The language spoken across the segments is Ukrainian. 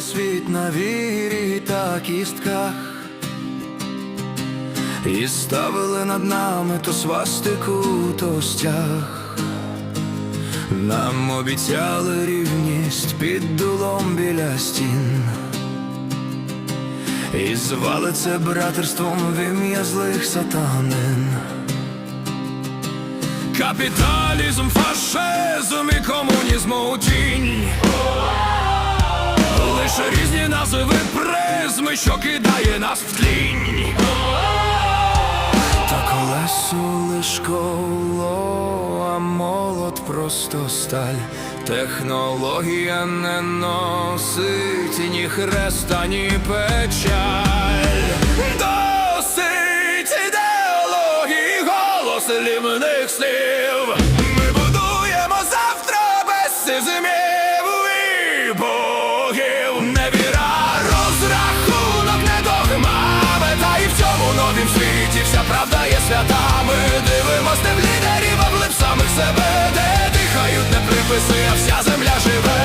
Світ на вірі та кістках, і ставили над нами то свастику, то стяг. Нам обіцяли рівність під дулом біля стін. І звали це братерством в ім'я злих сатанин. Капіталізм, фашизм і комунізм у тінь. Лише різні назви призми, що кидає нас в тлінь. Колесо лиш коло, а молот просто сталь. Технологія не носить ні хреста, ні печаль. Досить ідеології, голос лівних слів. Себе, де дихають не приписи, а вся земля живе.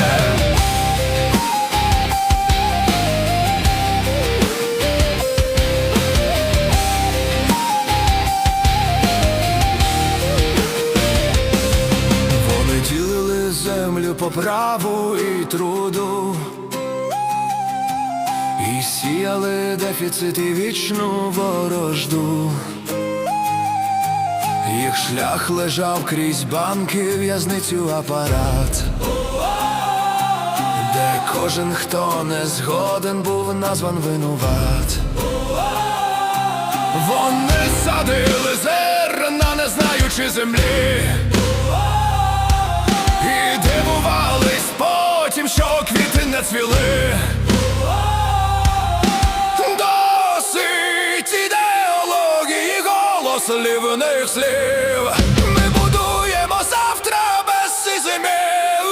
Вони ділили землю по праву і труду, і сіяли дефіцит і вічну ворожду. Їх шлях лежав крізь банки, в'язницю апарат, де кожен, хто не згоден, був назван винуват. Вони садили зерна, не знаючи землі. Голос лівних слів. Ми будуємо завтра без сизимів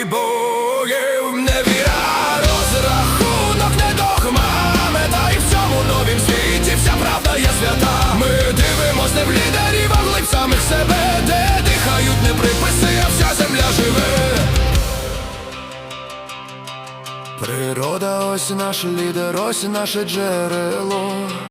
і богів. Не віра, розрахунок, не догма, мета і в цьому новім світі вся правда є свята. Ми дивимось не в лідерів, а в лип самих себе, де дихають не приписи, а вся земля живе. Природа ось наш лідер, ось наше джерело.